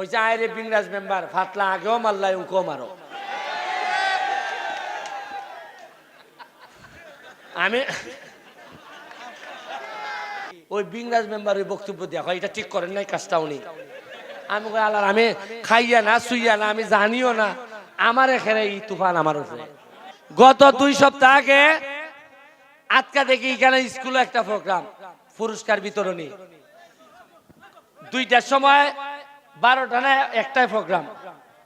হয়েছে আয়রে বিংরাজ মেম্বার, ফাতলা আগেও মাল্লাই উঁকো মারো। আমি ওই বিংরাজ মেম্বার ওই বক্তব্য দেওয়া হয় এটা ঠিক করেন নাই কাজটা উনি। আমি আল্লাহ আমি খাইয়া না, শুইয়া না, আমি জানিও না, আমার এখানে এই তুফান আমার উপরে। গত দুই সপ্তাহ আগে আজকা দেখি এখানে স্কুলে একটা প্রোগ্রাম, পুরস্কার বিতরণী। দুইটার সময় বারোটা না, একটাই প্রোগ্রাম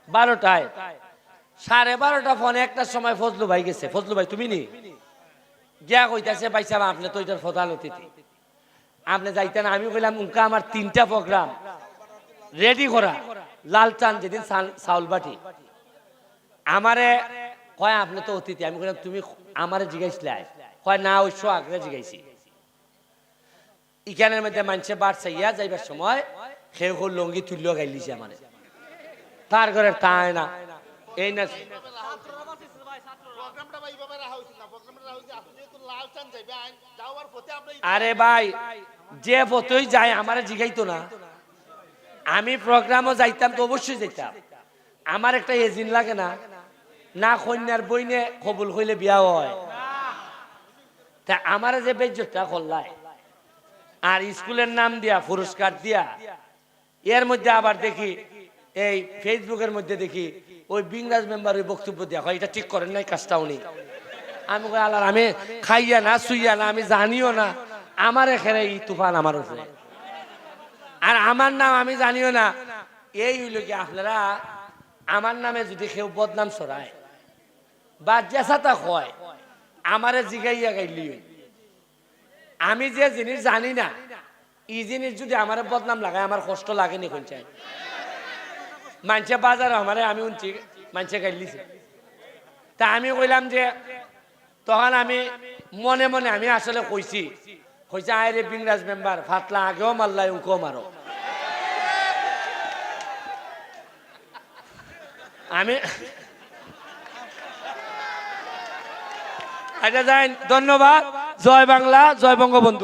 বারোটায়। সাড়ে বারোটা ফোনে একটার সময় ফজলু ভাই গেছে। ফজলু ভাই, তুমি নি? গিয়া কইতাছে, ভাই আপনি তো এটার প্রধান অতিথি। আপনি যাইতেন আমি কইলাম, উনকা আমার তিনটা প্রোগ্রাম রেডি করা। লাল চান যেদিন চাউল বাটি। আমারে কয়, আপনি তো অতিথি। আমি কইলাম, তুমি আমারে জিগাইছিলে কয়, না, ওই শো আগে জিগাইছি। ইখানের মধ্যে মানুষে বাড়ছে ইয়া যাইবার সময় সে হল লঙ্গি তুল্য গাইলিছে তার ঘরে তাই না। এই না আরে ভাই, যে পথই যায় আমারে জিগাইতো না। আমি প্রোগ্রামও যাইতাম তো অবশ্যই যাইতাম। আমার একটা এজিন লাগে না। না কন্যার বইনে কবুল হইলে বিয়া হয়। তা আমার যে বেজ্জতটা করলাই আর স্কুলের নাম দিয়া, পুরস্কার দিয়া এর মধ্যে আবার দেখি, এই ফেসবুকের মধ্যে দেখি, ওই বিংরাজ মেম্বার ওই বক্তব্য দেওয়া হয়, এটা ঠিক করেন নাই কাজটা উনি। আমি আল্লাহ, আমি খাইয়া না, শুইয়া না, আমি জানিও না, আমার এখানে এই তুফান আমার উপরে। আর আমার নাম আমি জানিও না। এই হইল কি, আপনারা, আমার নামে যদি কেউ বদনাম ছড়ায় বা জেসাতা হয় আমারে জিগাইয়া গাইলি আমি যে জিনিস জানি না এই জিনিস যদি আমার বদনাম লাগায়, আমার কষ্ট লাগেনি কোন চাই। মানুষে বাজার আমারে, আমি উনছি মানুষে গাইলিছে তা আমি কইলাম যে, তখন আমি মনে মনে, আমি আসলে কইছি, কইছে আয়রে বিংরাজ মেম্বার, ফাতলা আগেও মাল্লাই উঁকো মারো। আমি আচ্ছা যাই, ধন্যবাদ। জয় বাংলা, জয় বঙ্গবন্ধু।